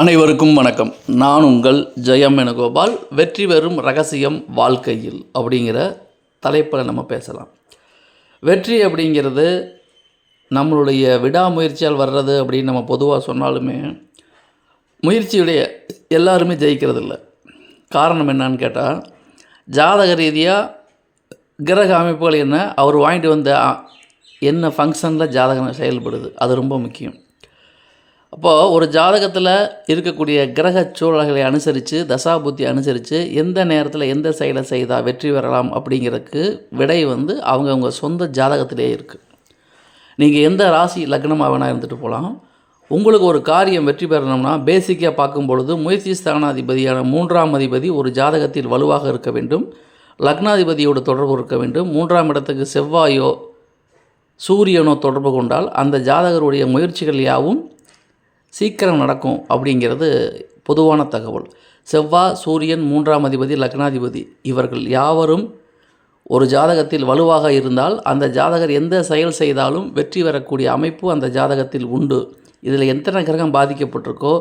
அனைவருக்கும் வணக்கம். நான் உங்கள் ஜெயம் வேணுகோபால். வெற்றி பெறும் ரகசியம் வாழ்க்கையில் அப்படிங்கிற தலைப்பில் நம்ம பேசலாம். வெற்றி அப்படிங்கிறது நம்மளுடைய விடாமுயற்சியால் வர்றது அப்படின்னு நம்ம பொதுவாக சொன்னாலுமே முயற்சியுடைய எல்லாருமே ஜெயிக்கிறது இல்லை காரணம் என்னன்னு கேட்டால் ஜாதக ரீதியாக கிரக அமைப்புகள் என்ன அவர் வாங்கிட்டு வந்த என்ன ஃபங்க்ஷனில் ஜாதகம் செயல்படுது அது ரொம்ப முக்கியம். அப்போது ஒரு ஜாதகத்தில் இருக்கக்கூடிய கிரக சூழல்களை அனுசரித்து தசாபுத்தி அனுசரித்து எந்த நேரத்தில் எந்த செயலை செய்தால் வெற்றி பெறலாம் அப்படிங்கிறதுக்கு விடை வந்து அவங்கவுங்க சொந்த ஜாதகத்திலே இருக்குது நீங்கள் எந்த ராசி லக்னமாக வேணால் இருந்துட்டு போகலாம் உங்களுக்கு ஒரு காரியம் வெற்றி பெறணும்னா பேசிக்காக பார்க்கும் பொழுது முயற்சி ஸ்தானாதிபதியான மூன்றாம் அதிபதி ஒரு ஜாதகத்தில் வலுவாக இருக்க வேண்டும். லக்னாதிபதியோடு தொடர்பு இருக்க வேண்டும். மூன்றாம் இடத்துக்கு செவ்வாயோ சூரியனோ தொடர்பு கொண்டால் அந்த ஜாதகருடைய முயற்சிகள் யாவும் சீக்கிரம் நடக்கும் அப்படிங்கிறது பொதுவான தகவல். செவ்வாய் சூரியன் மூன்றாம் அதிபதி லக்னாதிபதி இவர்கள் யாவரும் ஒரு ஜாதகத்தில் வலுவாக இருந்தால் அந்த ஜாதகர் எந்த செயல் செய்தாலும் வெற்றி பெறக்கூடிய அமைப்பு அந்த ஜாதகத்தில் உண்டு. இதில் எத்தனை கிரகம் பாதிக்கப்பட்டிருக்கோ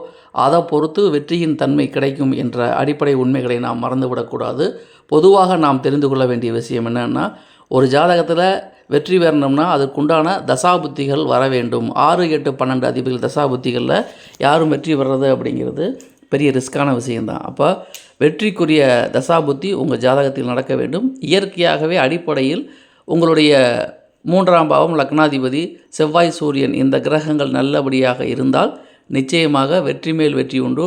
அதை பொறுத்து வெற்றியின் தன்மை கிடைக்கும் என்ற அடிப்படை உண்மைகளை நாம் மறந்துவிடக்கூடாது. பொதுவாக நாம் தெரிந்து கொள்ள வேண்டிய விஷயம் என்னென்னா ஒரு ஜாதகத்தில் வெற்றி பெறணும்னா அதற்குண்டான தசாபுத்திகள் வர வேண்டும். ஆறு எட்டு பன்னெண்டு அதிபதிகள் தசாபுத்திகளில் யாரும் வெற்றி பெறது அப்படிங்கிறது பெரிய ரிஸ்க்கான விஷயந்தான் அப்போ வெற்றிக்குரிய தசாபுத்தி உங்கள் ஜாதகத்தில் நடக்க வேண்டும். இயற்கையாகவே அடிப்படையில் உங்களுடைய மூன்றாம் பாவம் லக்னாதிபதி செவ்வாய் சூரியன் இந்த கிரகங்கள் நல்லபடியாக இருந்தால் நிச்சயமாக வெற்றி மேல் வெற்றி உண்டு.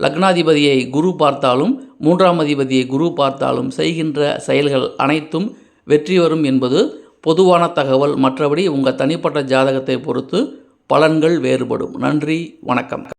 லக்னாதிபதியை குரு பார்த்தாலும் மூன்றாம் அதிபதியை குரு பார்த்தாலும் செய்கின்ற செயல்கள் அனைத்தும் வெற்றி வரும் என்பது பொதுவான தகவல் மற்றபடி உங்கள் தனிப்பட்ட ஜாதகத்தை பொறுத்து பலன்கள் வேறுபடும். நன்றி வணக்கம்.